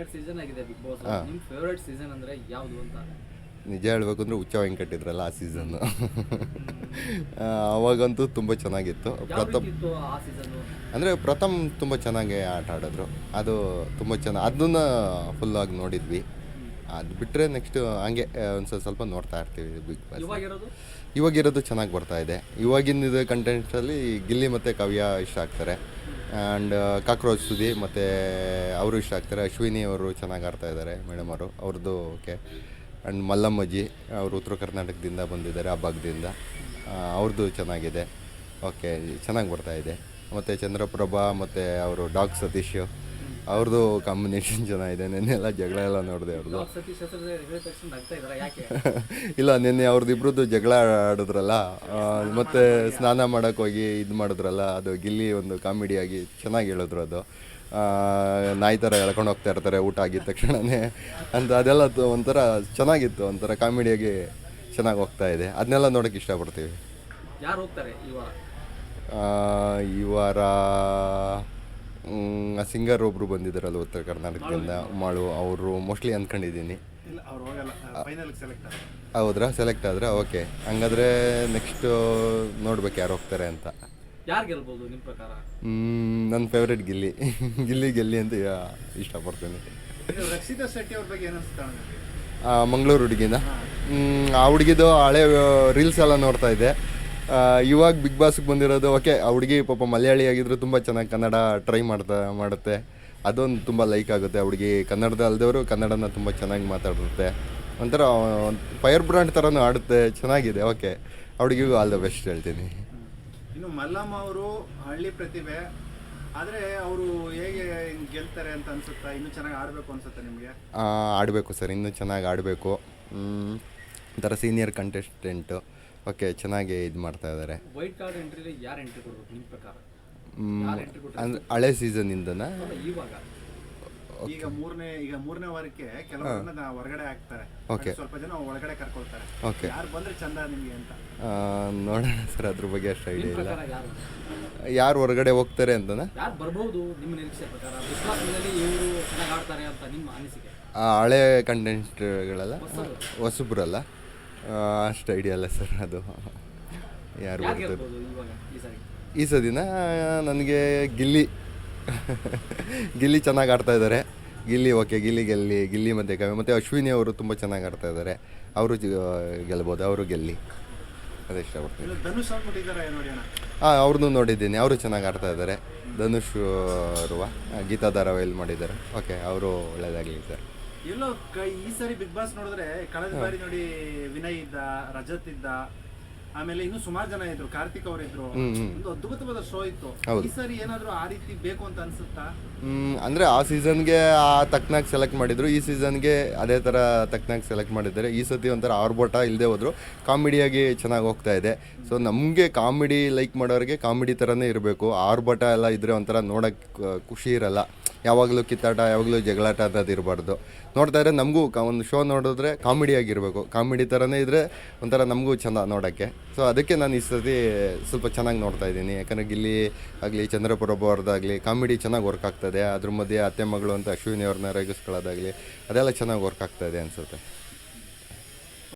ಹನ್ನೆರಡು ಸೀಸನ್ ಆಗಿದೆ Big Boss ನಿಮ್ಮ ಫೇವರೇಟ್ ಸೀಸನ್ ಅಂದ್ರೆ ಯಾವುದು ಅಂತ? ನಿಜ ಹೇಳ್ಬೇಕು ಅಂದರೆ ಹುಚ್ಚ ಆ ಸೀಸನ್ನು ಅವಾಗಂತೂ ತುಂಬ ಚೆನ್ನಾಗಿತ್ತು. ಯಾವ ಪ್ರಥಮ್ ಇತ್ತು ಆ ಸೀಸನ್ ಅಂದರೆ ಪ್ರಥಮ್ ತುಂಬ ಚೆನ್ನಾಗಿ ಆಟ ಆಡಿದ್ರು. ಅದು ತುಂಬ ಚೆನ್ನಾಗಿ ಅದನ್ನ ಫುಲ್ಲಾಗಿ ನೋಡಿದ್ವಿ. ಅದು ಬಿಟ್ಟರೆ ನೆಕ್ಸ್ಟ್ ಹಂಗೆ ಒಂದು ಸ್ವಲ್ಪ ಸ್ವಲ್ಪ ನೋಡ್ತಾ ಇರ್ತೀವಿ ಬಿಗ್ ಬಾಸ್ ಇವಾಗಿರೋದು ಇವಾಗಿರೋದು ಚೆನ್ನಾಗಿ ಬರ್ತಾ ಇದೆ. ಇವಾಗಿನ ಇದು ಕಂಟೆಂಟ್ಸಲ್ಲಿ ಗಿಲ್ಲಿ ಮತ್ತು ಕವ್ಯ ಇಷ್ಟ ಆಗ್ತಾರೆ. ಆ್ಯಂಡ್ ಕಾಕ್ರೋಚ್ ಸುದಿ ಮತ್ತು ಅವರು ಇಷ್ಟ ಆಗ್ತಾರೆ. ಅಶ್ವಿನಿ ಅವರು ಚೆನ್ನಾಗಿ ಆಡ್ತಾ ಇದ್ದಾರೆ ಮೇಡಮ್ ಅವರು. ಅವ್ರದ್ದು ಓಕೆ. ಆ್ಯಂಡ್ ಮಲ್ಲಮ್ಮಜ್ಜಿ ಅವರು ಉತ್ತರ ಕರ್ನಾಟಕದಿಂದ ಬಂದಿದ್ದಾರೆ, ಆ ಭಾಗದಿಂದ. ಅವ್ರದ್ದು ಚೆನ್ನಾಗಿದೆ. ಓಕೆ, ಚೆನ್ನಾಗಿ ಬರ್ತಾ ಇದೆ. ಮತ್ತು ಚಂದ್ರಪ್ರಭಾ ಮತ್ತು ಅವರು ಡಾಗ್ ಸತೀಶ್. ಅವ್ರದ್ದು ಕಾಂಬಿನೇಷನ್ ಚೆನ್ನಾಗಿದೆ ನೆನ್ನೆಲ್ಲ ಜಗಳ ಎಲ್ಲ ನೋಡಿದೆ ಅವ್ರದ್ದು ಇಲ್ಲ ನಿನ್ನೆ ಅವ್ರದ್ದು ಇಬ್ಬರದ್ದು ಜಗಳ ಆಡಿದ್ರಲ್ಲ ಮತ್ತೆ ಸ್ನಾನ ಮಾಡಕ್ಕೆ ಹೋಗಿ ಇದು ಮಾಡಿದ್ರಲ್ಲ ಅದು ಗಿಲ್ಲಿ ಒಂದು ಕಾಮಿಡಿಯಾಗಿ ಚೆನ್ನಾಗಿ ಹೇಳಿದ್ರು ಅದು. ನಾಯಿ ಥರ ಎಳ್ಕೊಂಡು ಹೋಗ್ತಾ ಇರ್ತಾರೆ ಊಟ ಆಗಿದ ತಕ್ಷಣವೇ ಅಂತ ಅದೆಲ್ಲ ಒಂಥರ ಚೆನ್ನಾಗಿತ್ತು ಒಂಥರ ಕಾಮಿಡಿಯಾಗಿ ಚೆನ್ನಾಗಿ ಹೋಗ್ತಾ ಇದೆ. ಅದನ್ನೆಲ್ಲ ನೋಡೋಕೆ ಇಷ್ಟಪಡ್ತೀವಿ. ಯಾರು ಹೋಗ್ತಾರೆ ಈ ವಾರ ಸಿಂಗರ್ ಒಬ್ಬರು ಬಂದಿದ್ದಾರಲ್ಲ ಉತ್ತರ ಕರ್ನಾಟಕದಿಂದ ಮಾಳು ಅವರು ಮೋಸ್ಟ್ಲಿ ಅಂದ್ಕೊಂಡಿದ್ದೀನಿ ಇಲ್ಲ ಅವ್ರು ಹೋಗಲ್ಲ ಫೈನಲ್ ಸೆಲೆಕ್ಟ್ ಆಗ ಹೌದ್ರಾ? ಸೆಲೆಕ್ಟ್ ಆದ್ರೆ? ಓಕೆ ಹಂಗಾದ್ರೆ ನೆಕ್ಸ್ಟ್ ನೋಡ್ಬೇಕು ಯಾರು ಹೋಗ್ತಾರೆ ಅಂತ. ಯಾರು ಗೆಲ್ಬೋದು ನಿಮ್ಮ ಪ್ರಕಾರ? ನನ್ನ ಫೇವ್ರೆಟ್ ಗಿಲ್ಲಿ. ಗಿಲ್ಲಿ ಗೆಲ್ಲಿ ಅಂತ ಇಷ್ಟಪಡ್ತೀನಿ. ರಕ್ಷಿತಾ ಶೆಟ್ಟಿ ಅವ್ರ ಬಗ್ಗೆ ಮಂಗಳೂರು ಹುಡುಗಿನ. ಆ ಹುಡುಗಿದು ಹಳೆ ರೀಲ್ಸ್ ಎಲ್ಲ ನೋಡ್ತಾ ಇದ್ದೆ. ಇವಾಗ ಬಿಗ್ ಬಾಸ್ಗೆ ಬಂದಿರೋದು ಓಕೆ ಆ ಹುಡುಗಿ ಪಾಪ ಮಲಯಾಳಿ ಆಗಿದ್ರು ತುಂಬ ಚೆನ್ನಾಗಿ ಕನ್ನಡ ಟ್ರೈ ಮಾಡ್ತಾ ಮಾಡುತ್ತೆ. ಅದೊಂದು ತುಂಬ ಲೈಕ್ ಆಗುತ್ತೆ ಆ ಹುಡುಗಿ. ಕನ್ನಡದ ಅಲ್ದವರು ಕನ್ನಡನ ತುಂಬ ಚೆನ್ನಾಗಿ ಮಾತಾಡುತ್ತೆ ಒಂಥರ ಫೈರ್ ಬ್ರ್ಯಾಂಡ್ ಥರನೂ ಆಡುತ್ತೆ ಚೆನ್ನಾಗಿದೆ ಓಕೆ ಆ ಹುಡುಗಿಗೂ ಆಲ್ ದ ಬೆಸ್ಟ್ ಹೇಳ್ತೀನಿ. ಇನ್ನು ಮಲ್ಲಮ್ಮ ಅವರು ಹಳ್ಳಿ ಪ್ರತಿಭೆ. ಆದರೆ ಅವರು ಹೇಗೆ ಹಿಂಗ್ ಗೆಲ್ತಾರೆ ಅಂತ ಅನ್ಸುತ್ತಾ? ಇನ್ನೂ ಚೆನ್ನಾಗಿ ಆಡಬೇಕು ಅನ್ಸುತ್ತೆ ನಿಮಗೆ? ಆಡಬೇಕು ಸರ್ ಇನ್ನೂ ಚೆನ್ನಾಗಿ ಆಡಬೇಕು. ಒಂಥರ ಸೀನಿಯರ್ ಕಂಟೆಸ್ಟೆಂಟು ಓಕೆ ಚೆನ್ನಾಗಿ ಇದು ಮಾಡ್ತಾ ಇದ್ದಾರೆ ವೈಟ್ ಕಾರ್ಡ್ ಎಂಟ್ರಿಲಿ ಯಾರು ಎಂಟ್ರಿ ಕೊಡ್ಬೇಕು ನಿಮ್ಮ ಪ್ರಕಾರ? ಯಾರು ಎಂಟ್ರಿ ಕೊಟ್ಟರೆ ಅಂದ್ರೆ ಹಳೆ ಸೀಸನಿಂದನ ಇವಾಗ. ಈಗ ಮೂರನೇ ಈಗ ಮೂರನೇ ವಾರಕ್ಕೆ ಕೆಲವರನ್ನ ಹೊರಗಡೆ ಹಾಕ್ತಾರೆ. Okay. ಸ್ವಲ್ಪ ಜನ ಒಳಗಡೆ ಕರ್ಕೊಳ್ತಾರೆ. ಓಕೆ. ಯಾರು ಬಂದ್ರೆ ಚಂದ ನಿಮಗೆ ಅಂತ? ನೋಡೋಣ ಸರ್ ಅದ್ರ ಬಗ್ಗೆ ಅಷ್ಟು ನಿಮ್ಮ ಐಡಿಯಾ ಇಲ್ಲ. ಪ್ರಕಾರ ಯಾರು? ಯಾರು ಹೊರಗಡೆ ಹೋಗ್ತಾರೆ ಅಂತನ? ಯಾರು ಬರ್ಬೋದು ನಿಮ್ಮ ನಿರೀಕ್ಷೆ ಪ್ರಕಾರ? ಬಿಸ್ಲಾಸ್ ಮನೆಯಲ್ಲಿ ಇವರು ಚೆನ್ನಾಗಿ ಆಡ್ತಾರೆ ಅಂತ ನಿಮ್ಮ ಅನಿಸಿಕೆ? ಆ, ಹಳೆ ಕಂಟೆಂಟ್ಗಳೆಲ್ಲ ಹೊಸದು. ಹೊಸಬ್ರಲ್ಲ ಅಷ್ಟು ಐಡಿಯಾ ಅಲ್ಲ ಸರ್ ಅದು. ಯಾರು ಬರ್ತಾರೆ ಈ ಸದಿನ ನನಗೆ ಗಿಲ್ಲಿ. ಗಿಲ್ಲಿ ಚೆನ್ನಾಗಿ ಆಡ್ತಾ ಇದ್ದಾರೆ ಗಿಲ್ಲಿ ಓಕೆ ಗಿಲ್ಲಿ ಗೆಲ್ಲಿ ಗಿಲ್ಲಿ ಮತ್ತು ಕವಿ. ಮತ್ತು ಅಶ್ವಿನಿ ಅವರು ತುಂಬ ಚೆನ್ನಾಗಿ ಆಡ್ತಾ ಇದ್ದಾರೆ ಅವರು ಗೆಲ್ಬೋದು ಅವರು ಗೆಲ್ಲಿ. ಅದೇ ಇಷ್ಟಪಡ್ತೀನಿ. ಹಾಂ ಅವ್ರನ್ನೂ ನೋಡಿದ್ದೀನಿ. ಅವರು ಚೆನ್ನಾಗಿ ಆಡ್ತಾ ಇದ್ದಾರೆ ಧನುಷ್ ಅವರು ಗೀತಾ ಧಾರಾವಾಹಿಯಲ್ಲಿ ಮಾಡಿದ್ದಾರೆ. ಓಕೆ ಅವರು ಒಳ್ಳೆಯದಾಗಲಿ ಸರ್ ಎಲ್ಲೋ ಕೈ- ಈ ಸಾರಿ ಬಿಗ್ ಬಾಸ್ ನೋಡಿದ್ರೆ ಕಳೆದ ಬಾರಿ ನೋಡಿ ವಿನಯ್ ಇದ್ದ ರಜತ್ ಇದ್ದ ಆಮೇಲೆ ಇನ್ನು ಸುಮಾರು ಜನ ಇದ್ರು ಕಾರ್ತಿಕ್ ಅವರು ಇದ್ರು. ಒಂದು ಅದ್ಭುತವಾದ ಶೋ ಇತ್ತು. ಹೌದು. ಈ ಸಾರಿ ಏನಾದ್ರೂ ಆ ರೀತಿ ಬೇಕು ಅಂತ ಅನ್ಸುತ್ತಾ? ಅಂದ್ರೆ ಆ ಸೀಸನ್ಗೆ ಆ ತಕ್ಕನಾಗಿ ಸೆಲೆಕ್ಟ್ ಮಾಡಿದ್ರು. ಈ ಸೀಸನ್ಗೆ ಅದೇ ಥರ ತಕ್ಕನಾಗಿ ಸೆಲೆಕ್ಟ್ ಮಾಡಿದ್ದಾರೆ. ಈ ಸತಿ ಒಂಥರ ಆರ್ಬೋಟ ಇಲ್ಲದೆ ಹೋದ್ರು. ಕಾಮಿಡಿಯಾಗಿ ಚೆನ್ನಾಗಿ ಹೋಗ್ತಾ ಇದೆ. ಸೊ ನಮಗೆ ಕಾಮಿಡಿ ಲೈಕ್ ಮಾಡೋರಿಗೆ ಕಾಮಿಡಿ ಥರನೇ ಇರಬೇಕು. ಆರ್ಬೋಟ ಎಲ್ಲ ಇದ್ರೆ ಒಂಥರ ನೋಡೋಕ್ಕೆ ಖುಷಿ ಇರಲ್ಲ. ಯಾವಾಗಲೂ ಕಿತ್ತಾಟ, ಯಾವಾಗಲೂ ಜಗಳಾಟ ಅನ್ನೋದು ಇರಬಾರ್ದು. ನೋಡ್ತಾ ಇದ್ರೆ ನಮಗೂ ಒಂದು ಶೋ ನೋಡಿದ್ರೆ ಕಾಮಿಡಿಯಾಗಿರಬೇಕು ಕಾಮಿಡಿ ಥರನೇ ಇದ್ದರೆ ಒಂಥರ ನಮಗೂ ಚೆಂದ ನೋಡೋಕ್ಕೆ. ಸೊ ಅದಕ್ಕೆ ನಾನು ಈ ಸರ್ತಿ ಸ್ವಲ್ಪ ಚೆನ್ನಾಗಿ ನೋಡ್ತಾ ಇದ್ದೀನಿ. ಯಾಕಂದರೆ ಗಿಲ್ಲಿ ಆಗಲಿ, ಚಂದ್ರಪ್ರಭು ಅವ್ರದ್ದಾಗಲಿ ಕಾಮಿಡಿ ಚೆನ್ನಾಗಿ ವರ್ಕ್ ಆಗ್ತದೆ. ಅದ್ರ ಮಧ್ಯೆ ಅತ್ತೆ ಮಗಳು ಅಂತ ಅಶ್ವಿನಿ ಅವ್ರನ್ನ ರೇಗಿಸ್ಕೊಳ್ಳೋದಾಗಲಿ ಅದೆಲ್ಲ ಚೆನ್ನಾಗಿ ವರ್ಕ್ ಆಗ್ತಾ ಇದೆ ಅನಿಸುತ್ತೆ.